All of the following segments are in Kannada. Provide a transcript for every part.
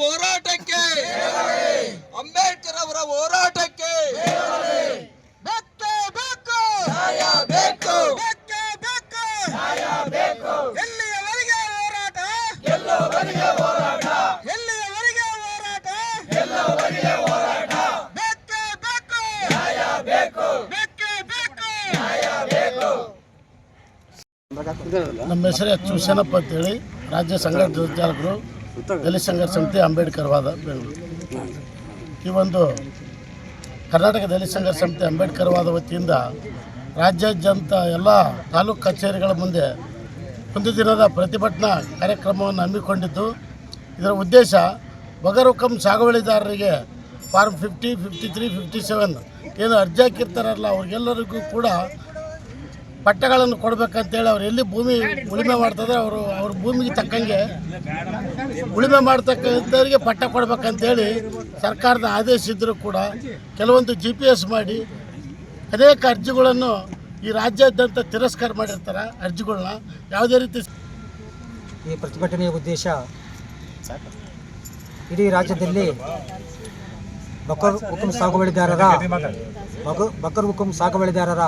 ಹೋರಾಟಕ್ಕೆ. ಅಂಬೇಡ್ಕರ್ ಅವರ ಹೋರಾಟಕ್ಕೆ. ಬೇಕೇ ಬೇಕು ನ್ಯಾಯ ಬೇಕು ಬೇಕೇ ಬೇಕು ಎಲ್ಲಿಯವರೆಗೆ ಹೋರಾಟ? ಎಲ್ಲವರಿಗೆ ಹೋರಾಟ? ಎಲ್ಲಿಯವರೆಗೆ ಹೋರಾಟ? ಎಲ್ಲವರಿಗೆ ಹೋರಾಟ? ಬೇಕೇ ಬೇಕು ನ್ಯಾಯ ಬೇಕು. ಬೇಕೇ ಬೇಕು ನ್ಯಾಯ ಬೇಕು. ನಮ್ಮ ಹೆಸರು ಎಚ್ ಹುಸೇನಪ್ಪ ಅಂತೇಳಿ. ರಾಜ್ಯ ಸಂಘಟನೆ ಸಂಚಾಲಕರು ದಲಿತ ಸಂಘರ್ಷ ಸಮಿತಿ ಅಂಬೇಡ್ಕರ್ ವಾದ ಬೆಂಗಳೂರು. ಈ ಒಂದು ಕರ್ನಾಟಕ ದಲಿತ ಸಂಘರ್ಷ ಸಮಿತಿ ಅಂಬೇಡ್ಕರ್ ವಾದ ವತಿಯಿಂದ ರಾಜ್ಯಾದ್ಯಂತ ಎಲ್ಲ ತಾಲೂಕು ಕಚೇರಿಗಳ ಮುಂದೆ ಒಂದು ದಿನದ ಪ್ರತಿಭಟನಾ ಕಾರ್ಯಕ್ರಮವನ್ನು ಹಮ್ಮಿಕೊಂಡಿದ್ದು, ಇದರ ಉದ್ದೇಶ ಬಗರುಕಂ ಸಾಗುವಳಿದಾರರಿಗೆ form fifty fifty three, fifty seven ಏನು ಅರ್ಜಿ ಹಾಕಿರ್ತಾರಲ್ಲ, ಅವ್ರಿಗೆಲ್ಲರಿಗೂ ಕೂಡ ಪಟ್ಟಗಳನ್ನು ಕೊಡ್ಬೇಕಂತೇಳಿ ಅವ್ರು ಎಲ್ಲಿ ಭೂಮಿ ಉಳುಮೆ ಮಾಡ್ತದೆ ಅವರು ಅವ್ರ ಭೂಮಿಗೆ ತಕ್ಕಂಗೆ ಉಳುಮೆ ಮಾಡ್ತಕ್ಕಂಥವ್ರಿಗೆ ಪಟ್ಟ ಕೊಡ್ಬೇಕಂತೇಳಿ ಸರ್ಕಾರದ ಆದೇಶ ಇದ್ದರೂ ಕೂಡ ಕೆಲವೊಂದು ಜಿ ಪಿ ಎಸ್ ಮಾಡಿ ಅನೇಕ ಅರ್ಜಿಗಳನ್ನು ಈ ರಾಜ್ಯಾದ್ಯಂತ ತಿರಸ್ಕಾರ ಮಾಡಿರ್ತಾರೆ ಅರ್ಜಿಗಳನ್ನ ಯಾವುದೇ ರೀತಿ ಈ ಪ್ರತಿಭಟನೆಯ ಉದ್ದೇಶ ಇಡೀ ರಾಜ್ಯದಲ್ಲಿ ಬಕರ್ ಹುಕುಂ ಸಾಗುವಳಿದಾರರ ಬಕರ್ ಹುಕುಂ ಸಾಗುವಳಿದಾರರ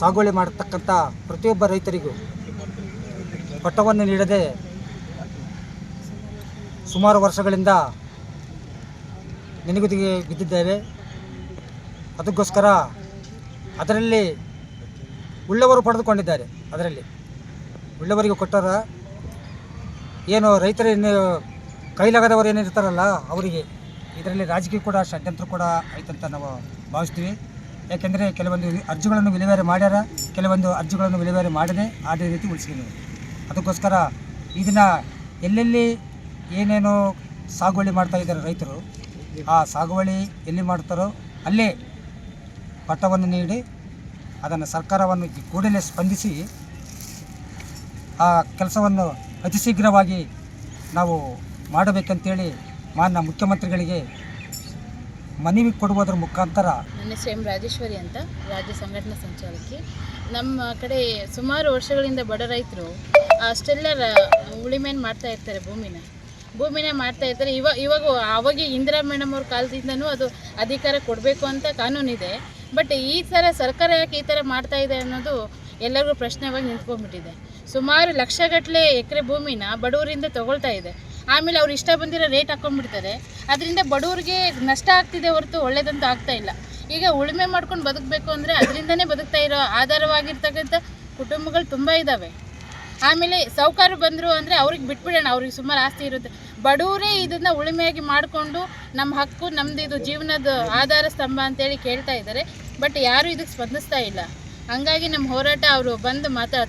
ಸಾಗುವಳಿ ಮಾಡತಕ್ಕಂಥ ಪ್ರತಿಯೊಬ್ಬ ರೈತರಿಗೂ ಪಟ್ಟವನ್ನು ನೀಡದೆ ಸುಮಾರು ವರ್ಷಗಳಿಂದ ನೆನೆಗುದಿಗೆ ಬಿದ್ದಿದ್ದೇವೆ. ಅದಕ್ಕೋಸ್ಕರ ಅದರಲ್ಲಿ ಉಳ್ಳವರು ಪಡೆದುಕೊಂಡಿದ್ದಾರೆ, ಅದರಲ್ಲಿ ಉಳ್ಳವರಿಗೆ ಕೊಟ್ಟರ ಏನು ರೈತರೇನು ಕೈಲಾಗದವರು ಏನಿರ್ತಾರಲ್ಲ ಅವರಿಗೆ. ಇದರಲ್ಲಿ ರಾಜಕೀಯ ಕೂಡ, ಷಡ್ಯಂತ್ರ ಕೂಡ ಆಯ್ತಂತ ನಾವು ಭಾವಿಸ್ತೀವಿ. ಯಾಕೆಂದರೆ ಕೆಲವೊಂದು ಅರ್ಜಿಗಳನ್ನು ವಿಲೇವಾರಿ ಮಾಡ್ಯಾರ, ಕೆಲವೊಂದು ಅರ್ಜಿಗಳನ್ನು ವಿಲೇವಾರಿ ಮಾಡದೆ ಅದೇ ರೀತಿ ಉಳಿಸ್ಕೊಂಡಿವೆ ಅದಕ್ಕೋಸ್ಕರ ಇದನ್ನು ಎಲ್ಲೆಲ್ಲಿ ಏನೇನೋ ಸಾಗುವಳಿ ಮಾಡ್ತಾ ಇದ್ದಾರೆ ರೈತರು, ಆ ಸಾಗುವಳಿ ಎಲ್ಲಿ ಮಾಡ್ತಾರೋ ಅಲ್ಲೇ ಪಟ್ಟವನ್ನು ನೀಡಿ ಅದನ್ನು ಸರ್ಕಾರವನ್ನು ಕೂಡಲೇ ಸ್ಪಂದಿಸಿ ಆ ಕೆಲಸವನ್ನು ಅತಿ ಶೀಘ್ರವಾಗಿ ನಾವು ಮಾಡಬೇಕಂತೇಳಿ ಮಾನ್ಯ ಮುಖ್ಯಮಂತ್ರಿಗಳಿಗೆ ಮನವಿ ಕೊಡುವುದರ ಮುಖಾಂತರ ನನ್ನ ಹೆಸರು ರಾಜೇಶ್ವರಿ ಅಂತ, ರಾಜ್ಯ ಸಂಘಟನಾ ಸಂಚಾಲಕಿ. ನಮ್ಮ ಕಡೆ ಸುಮಾರು ವರ್ಷಗಳಿಂದ ಬಡ ರೈತರು ಅಷ್ಟೆಲ್ಲ ಉಳಿಮೆಯನ್ನು ಮಾಡ್ತಾ ಇರ್ತಾರೆ ಭೂಮಿನ. ಭೂಮಿನ ಮಾಡ್ತಾ ಇರ್ತಾರೆ. ಇವಾಗ ಇವಾಗ ಅವಾಗ ಇಂದಿರಾ ಮೇಡಮ್ ಅವ್ರ ಕಾಲದಿಂದನೂ ಅದು ಅಧಿಕಾರ ಕೊಡಬೇಕು ಅಂತ ಕಾನೂನಿದೆ ಬಟ್ ಈ ಥರ ಸರ್ಕಾರ ಯಾಕೆ ಈ ಥರ ಮಾಡ್ತಾ ಇದೆ ಅನ್ನೋದು ಎಲ್ಲರಿಗೂ ಪ್ರಶ್ನೆವಾಗಿ ನಿಂತ್ಕೊಂಡ್ಬಿಟ್ಟಿದೆ. ಸುಮಾರು ಲಕ್ಷಗಟ್ಟಲೆ ಎಕರೆ ಭೂಮಿನ ಬಡವರಿಂದ ತಗೊಳ್ತಾ ಇದೆ. ಆಮೇಲೆ ಅವ್ರು ಇಷ್ಟ ಬಂದಿರೋ ರೇಟ್ ಹಾಕೊಂಡ್ಬಿಡ್ತಾರೆ. ಅದರಿಂದ ಬಡವ್ರಿಗೆ ನಷ್ಟ ಆಗ್ತಿದೆ ಹೊರತು ಒಳ್ಳೇದಂತೂ ಆಗ್ತಾ ಇಲ್ಲ. ಈಗ ಉಳುಮೆ ಮಾಡ್ಕೊಂಡು ಬದುಕಬೇಕು ಅಂದರೆ ಅದರಿಂದನೇ ಬದುಕ್ತಾ ಇರೋ ಆಧಾರವಾಗಿರ್ತಕ್ಕಂಥ ಕುಟುಂಬಗಳು ತುಂಬ ಇದ್ದಾವೆ ಆಮೇಲೆ ಸಾಹುಕಾರರು ಬಂದರು ಅಂದರೆ ಅವ್ರಿಗೆ ಬಿಟ್ಬಿಡೋಣ, ಅವ್ರಿಗೆ ಸುಮಾರು ಆಸ್ತಿ ಇರುತ್ತೆ. ಬಡವರೇ ಇದನ್ನು ಉಳುಮೆಯಾಗಿ ಮಾಡಿಕೊಂಡು ನಮ್ಮ ಹಕ್ಕು ನಮ್ಮದು ಇದು ಜೀವನದ ಆಧಾರ ಸ್ತಂಭ ಅಂತೇಳಿ ಕೇಳ್ತಾ ಇದ್ದಾರೆ. ಬಟ್ ಯಾರೂ ಇದಕ್ಕೆ ಸ್ಪಂದಿಸ್ತಾ ಇಲ್ಲ. ಹಂಗಾಗಿ ನಮ್ಮ ಹೋರಾಟ, ಅವರು ಬಂದು ಮಾತಾ